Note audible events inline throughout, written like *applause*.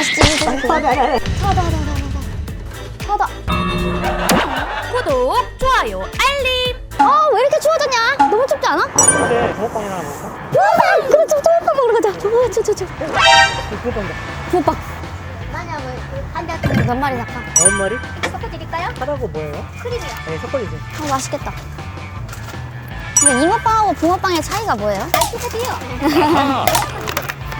맛있지. 이거. 구독, 좋아요, 알림. 아, 왜 이렇게 추워졌냐? 너무 춥지 않아? 근데 붕어빵이나 먹을까? 붕어빵! 그래, 좀 붕어빵 먹으러 가자. 어, 저, 저, 저. 붕어빵 붕어빵. 한대 몇 마리 살까? 아홉 마리? 섞어드릴까요? 하라고 뭐예요? 크림이요. 네, 섞어주세요. 아, 맛있겠다. 근데 잉어빵하고 붕어빵의 차이가 뭐예요? 똑같아요.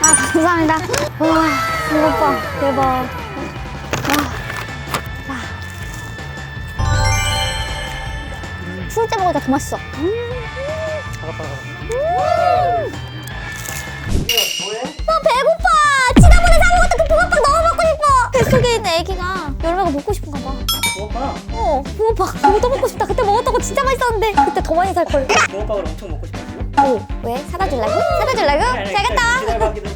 아, 감사합니다. 와, 붕어빵. 대박. 와. 와. 때 먹으니까 더 맛있어. 아 배고파 지난번에 사 먹었던 그 붕어빵 너무 먹고 싶어 뱃속에 있는 애기가 열매가 먹고 싶은가 봐 붕어빵? 어, 붕어빵 너무 더 먹고 싶다 그때 먹었던 거 진짜 맛있었는데 그때 더 많이 살걸 붕어빵을 엄청 먹고 싶었어요? 오, 왜? 사다 줄라고? 사다 줄라고? 잘 갔다 기다려보기도.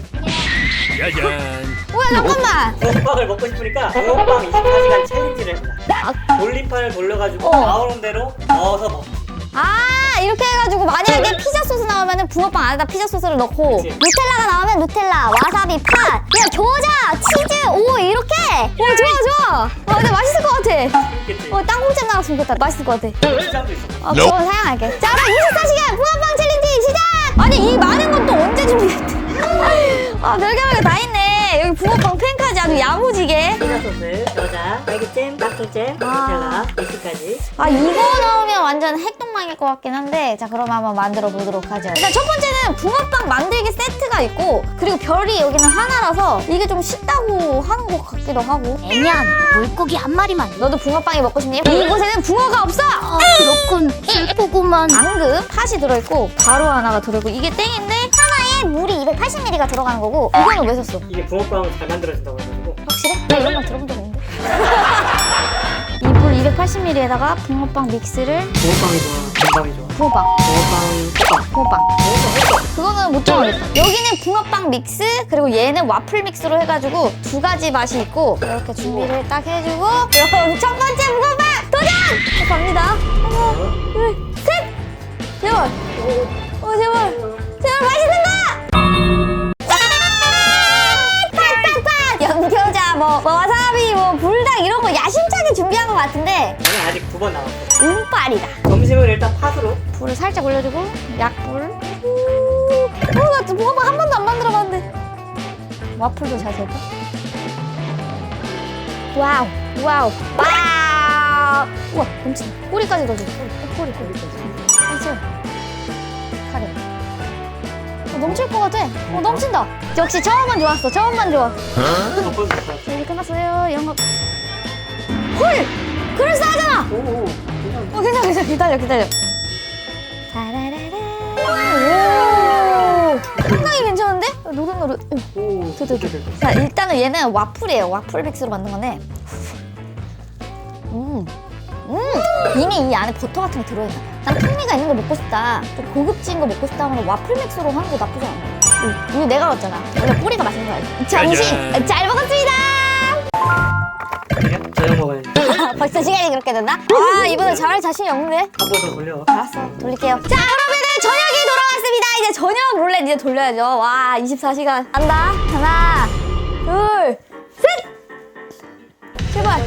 뭐야 잠깐만 붕어빵을 먹고 싶으니까 붕어빵 24시간 챌린지를 해보자. 돌림판을 돌려가지고 어. 나오는 대로 넣어서 먹. 아 이렇게 해가지고 만약에 피자 소스 나오면은 붕어빵 안에다 피자 소스를 넣고 그치. 누텔라가 나오면 누텔라 와사비 팥 그냥 겨자 치즈 오 이렇게 오 좋아 좋아 어 근데 맛있을 것 같아? 어 땅콩잼 나왔으면 좋겠다 맛있을 것 같아 있어. 어, 그건 사양할게. 자, 그럼 24시간 붕어빵 챌린지 시작! 아니, 이 많은 건 또 언제 준비했대? *laughs* 아, 별개별게 다 있네. 아주 야무지게. 피자 소스, 겨자, 딸기잼, 땅콩잼, 아. 누텔라, 미스까지. 아, 이거 넣으면 완전 핵동망일 것 같긴 한데. 자, 그럼 한번 만들어 보도록 하죠. 일단 첫 번째는 붕어빵 만들기 세트가 있고, 그리고 별이 여기는 하나라서 이게 좀 쉽다고 하는 것 같기도 하고. 애년 물고기 한 마리만. 너도 붕어빵이 먹고 싶니? 이곳에는 붕어가 없어! 아, 그렇군. 슬프구만. 앙금 팥이 들어있고 바로 하나가 들어있고 이게 땡인데 280ml가 들어가는 거고 이거는 왜 샀어? 이게 붕어빵 잘 만들어진다고 해가지고. 확실해? 나 이런 말 들어본 적 없는데 *laughs* 이물 280ml에다가 붕어빵 믹스를 붕어빵이 좋아, 붕어빵이 좋아. 붕어빵 붕어빵, 호빵. 붕어빵 그거는 못 정하겠다 여기는 붕어빵 믹스 그리고 얘는 와플 믹스로 해가지고 두 가지 맛이 있고 이렇게 준비를 딱 해주고 그럼 첫 번째 붕어빵 도전! 자, 갑니다 하나 둘셋 제발 어 제발 제발 맛있는 거! 뭐, 뭐 와사비 뭐 불닭 이런 거 야심차게 준비한 것 같은데 나는 아직 두 번 남았어. 운빨이다. 점심은 일단 팥으로. 불을 살짝 올려주고 약불. 어나 붕어빵 한 번도 안 만들어봤는데. 와플도 잘 될까? 와우 와우 와우. 우와 넘친다 꼬리까지 넣어줘. 꼬리 꼬리 꼬리. 알죠? 카레 어, 넘칠 것 같아. 어 넘친다 역시 처음은 좋았어? 처음만 좋아. 자 이제 끝났어요. 이런 거 헐! 그럴싸하잖아! 오, 오. 괜찮아. 어 괜찮아 괜찮아. 기다려 기다려. 오. 상당히 괜찮은데? 노릇노릇 오. 드. 자 일단은 얘는 와플이에요. 와플 믹스로 만든 건데. 음, 음! 이미 이 안에 버터 같은 게 들어있나 난 풍미가 있는 거 먹고 싶다. 좀 고급진 거 먹고 싶다 하면 와플 믹스로 하는 거 나쁘지 않아. 음, 이거 내가 넣었잖아. 원래 뿌리가 맛있는 거 알지? 잠시 잘 먹었습니다. 그래? 저녁 먹어야지. *laughs* 벌써 시간이 그렇게 됐나? 아 이번에 잘할 자신이 없는데 한번더 돌려. 알았어. 돌릴게요. 자 여러분들 저녁이 돌아왔습니다. 이제 저녁 룰렛 이제 돌려야죠. 와 24시간. 간다. 하나 둘 셋! 제발!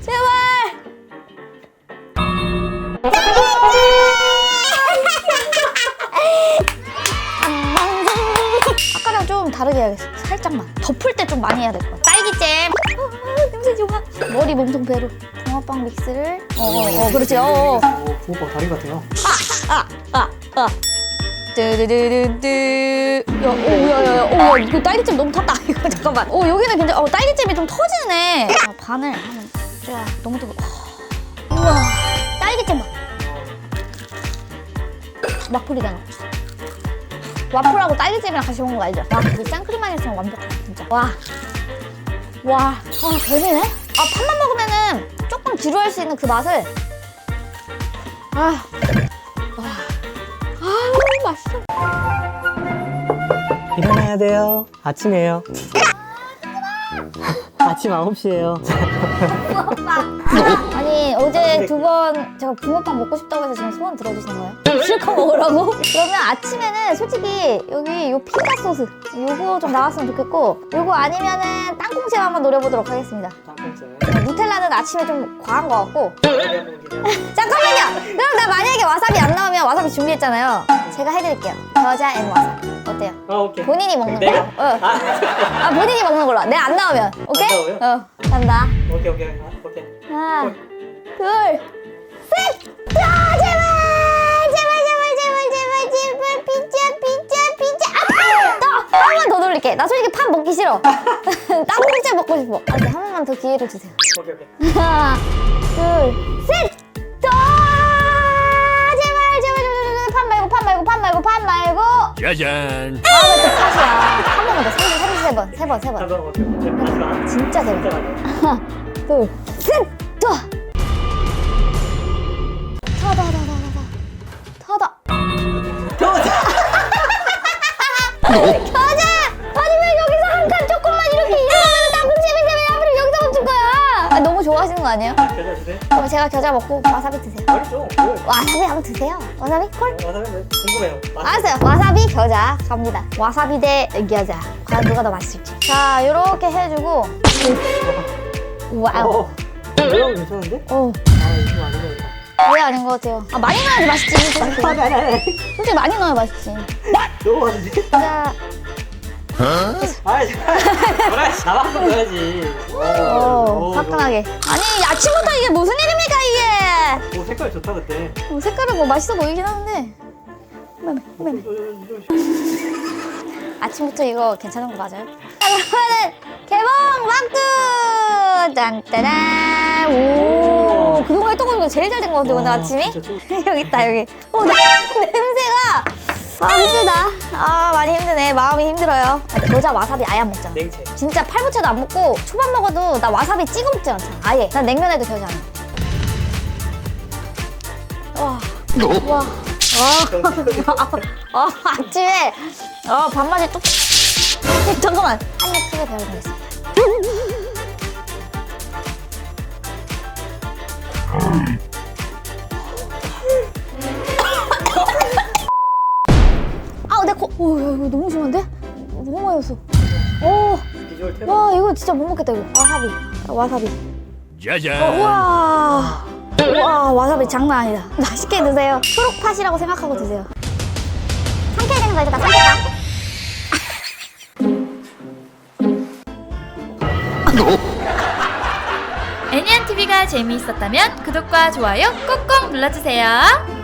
제발 다르게 해야겠어 살짝만 덮을 때 좀 많이 해야 될것 같아 딸기잼 아, 냄새 좋아 머리 몸통 배로 붕어빵 믹스를 어 어 어, 그렇지 어어 오, 붕어빵 다리 같아요. 아, 아, 아. 뜨드드드드. 야, 오, 야, 야, 야, 오, 야, 이거 딸기잼 너무 탔다. *laughs* 이거 잠깐만. 오, 여기는 괜찮. 어, 딸기잼이 좀 터지네. 아, 반을 하면 쫙 너무 뜨거. 우와, 딸기잼 봐. 와플이잖아. 와플하고 딸기잼이랑 같이 먹는 거 알죠? 와, 그 생크림 아니었으면 완벽하다, 진짜. 와, 와, 아, 별미네. 아, 팥만 먹으면은 조금 지루할 수 있는 그 맛을. 아, 아, 너무 맛있어. 일어나야 돼요. 아침이에요. 아침 9시에요. *laughs* 아니 어제 두 번 제가 붕어빵 먹고 싶다고 해서 지금 소원 들어주시는 거예요? 실컷 먹으라고? 그러면 아침에는 솔직히 여기 요 피자 소스 요거 좀 나왔으면 좋겠고 요거 아니면은 땅콩채 한번 노려보도록 하겠습니다 땅콩채. 누텔라는 아침에 좀 과한 것 같고 기대해보는 기대. *laughs* 잠깐만요 그럼 나 만약에 와사비 안 나오면 와사비 준비했잖아요 제가 해드릴게요 겨자 앤 와사비 어때요? 아 오케이. 본인이 먹는 내가? 걸로 어. 아, 아 본인이 먹는 걸로 내 안 나오면 오케이? 안 나와요? 어 간다 오케이 오케이 아, 오케이. 하나, 판 먹기 싫어. 땅콩채 먹고 싶어. 아, 한 번만 더 기회를 주세요. 오케이 오케이. 하나, 둘, 셋! 또! 제발, 제발, 제발, 제발, 판 말고, 판 말고, 판 말고, 판 말고! 짜잔. 아, 왜또 팟이야. 한 번만 더, 33세 번, 세 번, 세 번. 오케이. 하지 마. 진짜 세 진짜 번. 맞아. 하나, 둘, 셋, 더. 더, 제가 겨자 먹고 와사비 드세요. 좀. 뭐. 와사비 한번 드세요. 와사비 콜? 와사비 궁금해요. 맛. 알았어요. 와사비 겨자 갑니다. 와사비 대 겨자. 과연 누가 더 맛있을지. 자, 이렇게 해주고. 와우. 어. 매운 괜찮은데? 어. 아 이거 왜 아닌 것 같아요? 아, 많이 넣어야지 맛있지. 솔직히, 많이 넣어야 맛있지. 너무 많은데? 자, 아 잠깐. 뭐라 나만큼 넣어야지. 어, 화끈하게. 아니, 아침부터 이게 무슨 일입니까, 이게? 오 색깔 좋다 그때. 어, 색깔은 뭐 맛있어 보이긴 하는데. 그러면, 그러면. 아침부터 이거 괜찮은 거 맞아요? 자, 그러면은 개봉 막두! 짠짜란! 오, 그동안 했던 거 중에 제일 잘된거 같아, 오늘 아침이? 진짜 좋- *laughs* 여기 있다, 여기. 어, 나, 냄새가! 아, 힘들다. 아, 많이 힘드네. 마음이 힘들어요. 아, 겨자 와사비 아예 안 먹잖아. 냉채. 진짜 팔부채도 안 먹고 초밥 먹어도 나 와사비 찍어 먹지 않잖아. 아예. 난 냉면에도 안 먹어. 와. 와. 와. 아, 아침에 어, 밥맛이 뚝. *laughs* 잠깐만. 한입 크게 배워보겠습니다. 이거 너무 심한데? 너무 많이 왔어. 오, 비주얼 테러. 와, 이거 진짜 못 먹겠다, 이거. 와사비. 와사비. 짜잔. 우와. 우와, 와사비 장난 아니다. *laughs* 맛있게 드세요. 초록팥이라고 생각하고 드세요. 삼켜야 되는 거야, 나 삼킬까? *laughs* 애니안TV가 재미있었다면 구독과 좋아요 꼭꼭 눌러주세요.